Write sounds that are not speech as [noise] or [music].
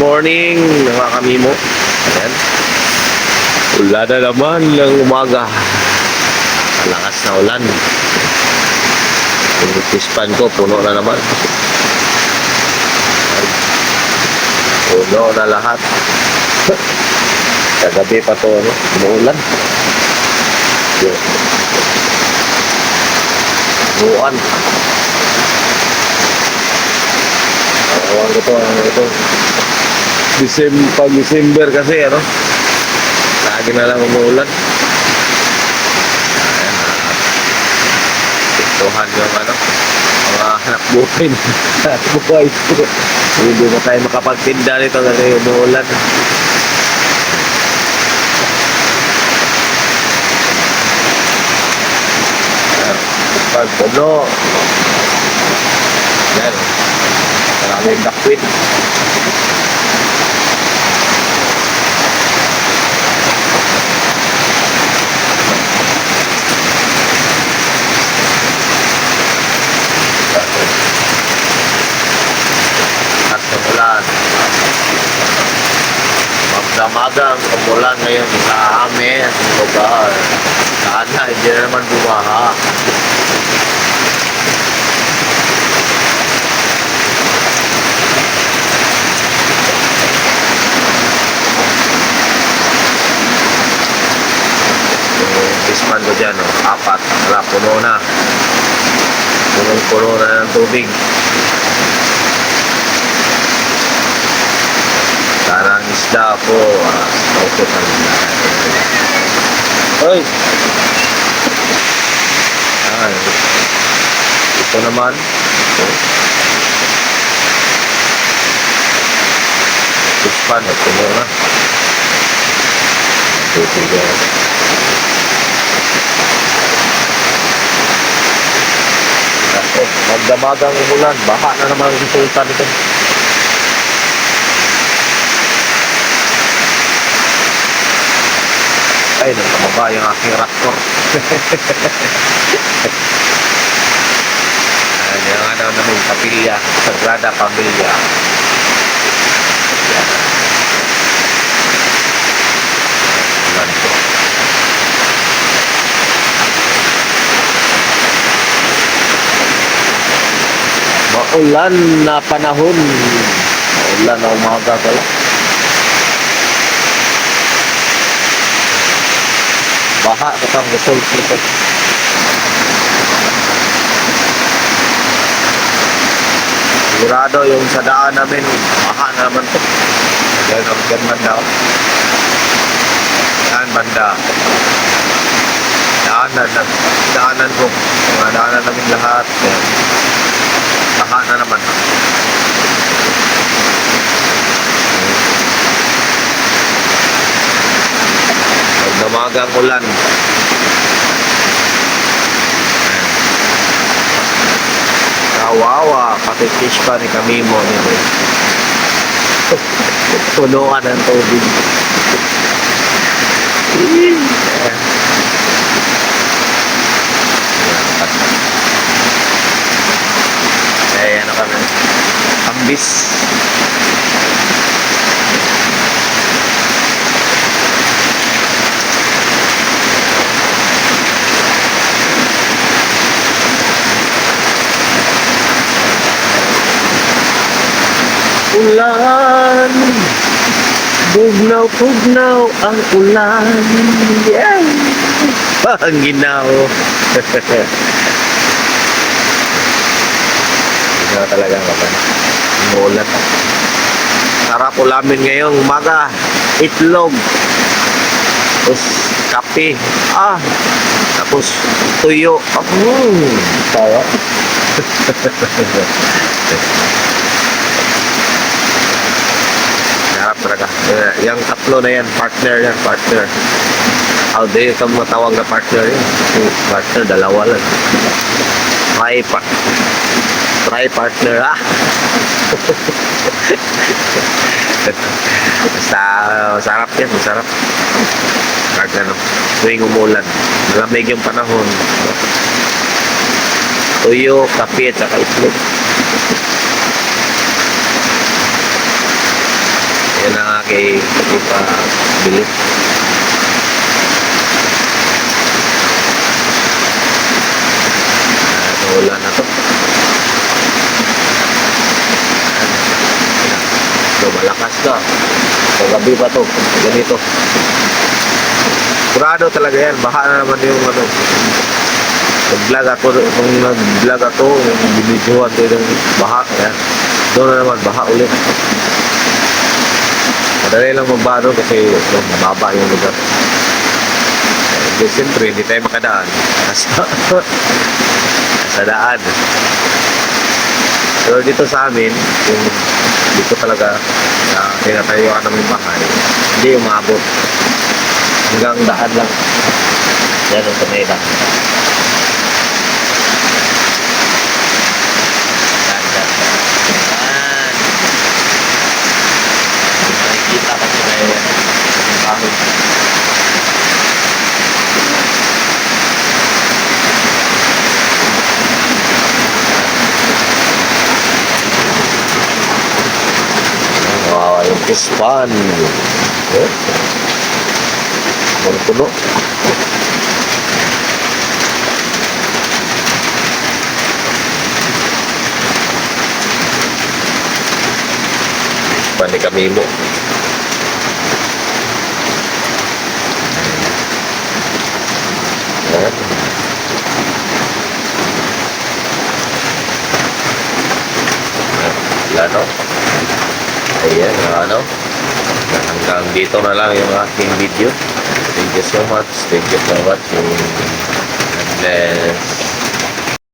morning, mga kamimo. Ayan. Ulan na naman ng umaga. Malakas na ulan. Yung pispan ko, puno na naman. Ayan. Puno na lahat. Kagabi pa to, ano, umuulan. Yun. Buwan. Awan ko to, ano ito. December, pag December kasi, ano, lagi na lang umuulan. Ayan, ah, Tiktuhan yung ano, mga anak buhay na [laughs] anak buhay. Hindi na tayo makapagtinda nito kasi umuulan. Ayan, Pag puno, yan, maraming dakwit. at umulan. Magdamagang umulan ngayon sa amin lugar. Sana hindi na naman bumaha. Yung disman ko dyan, oh, apat. Wala, puno na. Punong-puno na ng tubig. Isda po. Ah, auto ka Hoy! Ayan. Ito naman. Puspan, ito muna. Tutigan. Ako, magdamagang umulan. Baha na naman ang resulta nito. Ay, nagpababa yung aking raptor. Ayan, yung ano namin, kapilya, Sagrada Pamilya. Yan. Ulan po. Maulan na panahon. Maulan na umaga pala. Baha ang result nito. Sigurado yung sa daan namin, baha na naman to. Yan ang yan banda. Yan banda. Daanan na, daanan ko. Mga daanan namin lahat. Yan. Baha na naman. Magdamagang ulan. Kawawa, pakikish pa ni Kamimo nito. [laughs] Punuan ng tubig. Eh, ano kami? Ambis. Ulan. Bugnaw-bugnaw ang ulan. Yeah. [laughs] Ang ginaw. Ginaw talaga kapan. Umulan. Sarap ulamin ngayong umaga. Itlog. Tapos kape. Ah. Tapos tuyo. Sarap. Sarap [laughs] Eh, yung tatlo na yan, partner yan, partner. Do you come matawag na partner yun? Yung partner, dalawa lang. Try pa. Try partner, ah. [laughs] Basta, masarap yan, masarap. Pag ano, tuwing umulan. Malamig yung panahon. Tuyo, kape, at saka itlog. Kay hindi pa bili. Ah, wala na to. So, malakas na. So, gabi pa to. Ganito. Kurado talaga yan. Baha na naman yung ano. Nag-vlog ako, nung nag-vlog ako, yung binidyohan ko yung baha. Yan. Doon na naman, baha ulit. Madali lang magbaha doon kasi yung mababa yung lugar. Eh, siyempre, hindi tayo makadaan. Nasa, [laughs] nasa daan. Pero dito sa amin, yung dito talaga sa tinatayuan namin bahay, hindi umabot. Hanggang daan lang. Yan ang tunay na. Yan, yan. Yan. Makikita kasi na yan. Yung kahoy. Wow, yung pispan. Eh? Puno. Pispan ni Camilo. Eh? ayan ano? Hanggang dito na lang yung aking video. Thank you so much. Thank you so much. And uh,